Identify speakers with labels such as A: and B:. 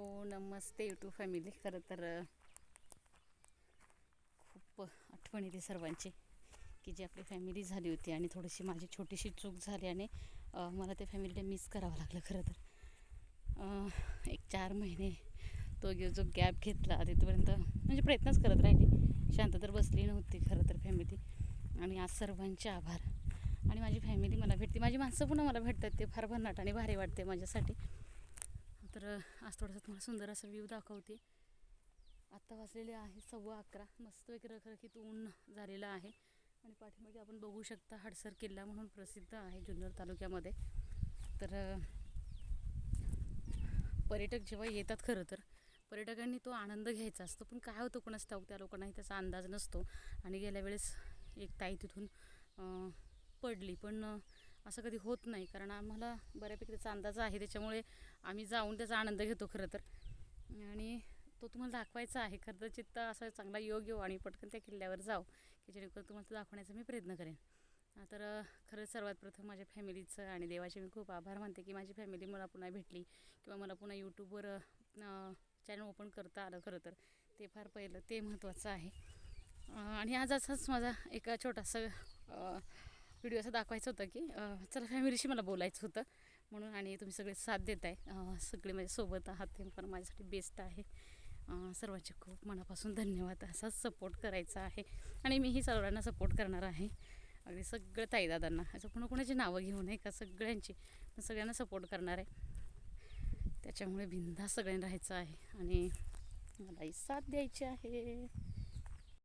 A: Hello नमस्ते YouTube family खरं तर खूप आठवण येते सर्वांची की जी आपली फॅमिली झाली होती आणि थोडीशी माझी छोटीशी चूक झाली आणि मला ते फॅमिलीला मिस करावं लागलं खरं तर. एक चार महिने तो जो गॅप घेतला तिथपर्यंत म्हणजे प्रयत्नच करत राहिली. शांत तर बसली नव्हती खरं तर फॅमिली आणि आज सर्वांचे आभार. आणि माझी फॅमिली मला भेटते. माझी माणसं पुन्हा मला भेटतात ते फार भन्नाट आणि भारी वाटते माझ्यासाठी. तर आज थोडासा तुम्हाला सुंदर असा व्ह्यू दाखवते. आत्ता वाचलेले आहे सव्वा अकरा. मस्तपैकी रखरखीत ऊन झालेलं आहे. आणि पाठीमागे आपण बघू शकता हडसर किल्ला म्हणून प्रसिद्ध आहे जुन्नर तालुक्यामध्ये. तर पर्यटक जेव्हा येतात खरं तर पर्यटकांनी तो आनंद घ्यायचा असतो. पण काय होतं कोणाच ठाऊक त्या लोकांनाही त्याचा अंदाज नसतो. आणि गेल्या वेळेस एक ताई तिथून पडली. पण असं कधी होत नाही. कारण आम्हाला बऱ्यापैकी त्याचा अंदाज आहे. त्याच्यामुळे आम्ही जाऊन त्याचा आनंद घेतो खरं तर. आणि तो तुम्हाला दाखवायचा आहे. खरं तर चित्त असा चांगला योग येऊ आणि पटकन त्या किल्ल्यावर जाऊ की जेणेकरून तुम्हाला तो दाखवण्याचा मी प्रयत्न करेन. तर खरं खरंच सर्वात प्रथम माझ्या फॅमिलीचं आणि देवाचे मी खूप आभार मानते की माझी फॅमिली मला पुन्हा भेटली किंवा मला पुन्हा यूट्यूबवर चॅनल ओपन करता आलं खरं तर. ते फार पहिलं ते महत्त्वाचं आहे. आणि आज असाच माझा एक छोटासा व्हिडिओ असं दाखवायचं होतं की चला फॅमिलीशी मला बोलायचं होतं. म्हणून आणि तुम्ही सगळे साथ देत आहे सगळे माझ्यासोबत आहात. ते पण माझ्यासाठी बेस्ट आहे. सर्वांचे खूप मनापासून धन्यवाद. असाच सपोर्ट करायचा आहे. आणि मीही सर्वांना सपोर्ट करणार आहे. अगदी सगळं ताईदादांना. असं कोणा कोणाची नावं घेऊ नये का? सगळ्यांची. पण सगळ्यांना सपोर्ट करणार आहे. त्याच्यामुळे बिंदा सगळ्यांना राहायचं आहे. आणि मलाही साथ द्यायची आहे.